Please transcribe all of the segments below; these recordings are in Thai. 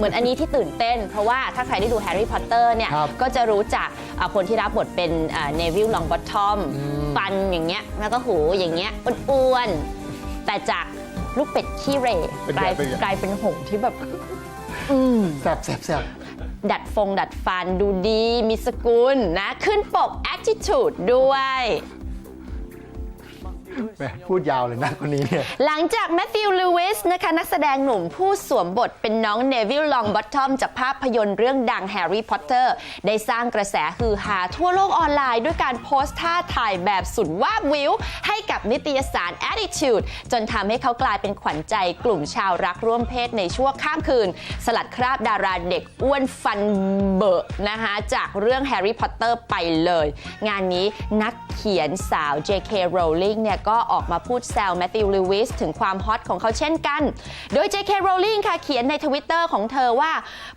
เหมือนอันนี้ที่ตื่นเต้น เพราะว่าถ้าใครได้ดูแฮร์รี่พอตเตอร์เนี่ยครับก็จะรู้จักอ่าคนที่รับบทเป็นเนวิลลองบอททอมฟันอย่างเงี้ยแล้วก็หูอย่างเงี้ยอ้วนๆแต่จากลูกเป็ดขี้เหร่เป็นกไงลายเป็นไง กลายเป็นหงส์ที่แบบ อืม แสบแสบแสบ ดัดฟงดัดฟันดูดีมีสกุลนะ ขึ้นปก attitude ด้วย แหมพูดยาวเลยนะคนนี้เนี่ย หลังจากแมทธิวลูวิสนะคะนักแสดงหนุ่มผู้สวมบทเป็นน้องเนวิลลองบอททอมจากภาพยนตร์เรื่องดังแฮร์รี่พอตเตอร์ได้สร้างกระแสฮือฮาทั่วโลกออนไลน์ ด้วยการโพสต์ท่าถ่ายแบบสุดวาบวิว ให้กับนิตยสาร Attitude จนทำให้เขากลายเป็นขวัญใจกลุ่มชาวรักร่วมเพศในชั่วข้ามคืน สลัดคราบดาราเด็กอ้วนฟันเบอะนะคะจากเรื่องแฮร์รี่พอตเตอร์ไปเลย งานนี้นักเขียนสาว J.K. Rowling เนี่ยก็ออกมาพูดแซวแมทธิวลูวิสถึงความฮอตของเขาเช่นกัน โดย J.K. Rowling ค่ะเขียนในทวิตเตอร์ของเธอว่า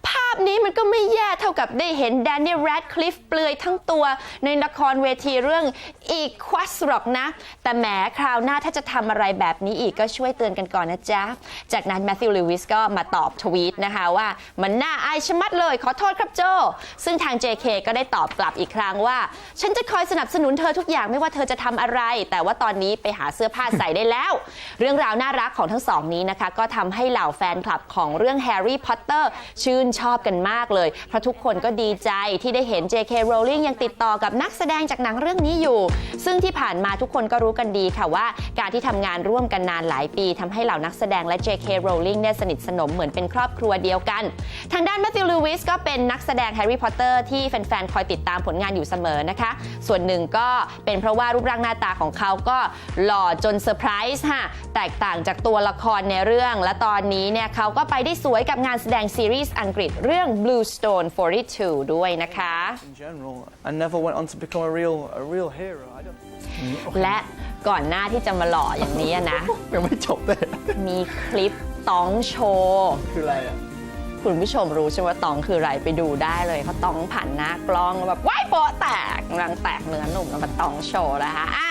ภาพนี้มันก็ไม่แย่เท่ากับได้เห็นแดเนียลแรดคลิฟเปลือยทั้งตัวในละครเวทีเรื่องอีควัสหรอกนะ แต่แหมคราวหน้าถ้าจะทำอะไรแบบนี้อีกก็ช่วยเตือนกันก่อนนะจ๊ะ จากนั้นแมทธิวลูวิสก็มาตอบทวีตนะคะว่า มันน่าอายชะมัดเลยขอโทษครับโจ ซึ่งทาง JK ก็ได้ตอบกลับอีกครั้งว่า ฉันจะคอยสนับสนุนเธอทุกอย่างไม่ว่าเธอจะทำอะไร แต่ว่าตอนนี้ไปหาเสื้อผ้าใส่ได้แล้ว เรื่องราวน่ารักของทั้งสองนี้นะคะ ก็ทำให้เหล่าแฟนคลับของเรื่องแฮร์รี่พอตเตอร์ชื่นชอบกันมากเลย เพราะทุกคนก็ดีใจที่ได้เห็น JK Rowling ยังติดต่อกับนักแสดงจากหนังเรื่องนี้อยู่ ซึ่งที่ผ่านมาทุกคนก็รู้กันดีค่ะว่า การที่ทำงานร่วมกันนานหลายปีทำให้เหล่านักแสดงและ JK Rowling เนี่ยสนิทสนมเหมือนเป็นครอบครัวเดียวกัน ทางด้าน Matthew Lewis ก็เป็นนักแสดงแฮร์รี่พอตเตอร์ที่แฟนๆคอยติดตามผลงานอยู่เสมอนะคะ ส่วนหนึ่งก็เป็นเพราะว่ารูปร่างหน้าตาของเขาก็หล่อจนเซอร์ไพรส์ค่ะ แตกต่างจากตัวละครในเรื่อง และตอนนี้เนี่ยเขาก็ไปได้สวยกับงานแสดงซีรีส์อังกฤษเรื่อง Blue Stone 42 ด้วยนะคะ in general and never went on to become a real a real hero. I don't และก่อนหน้าที่จะมาหล่ออย่างนี้นะ ยังไม่จบเลย มีคลิปต้องโชว์คืออะไรอะคุณผู้ชมรู้ใช่ไหมว่าตองคืออะไรไปดูได้เลยเขาตองผ่านหน้ากล้องแล้วแบบว้ายโปะแตกกำลังแตกเนื้อหนุ่มแล้วมาตองโชว์นะคะอะ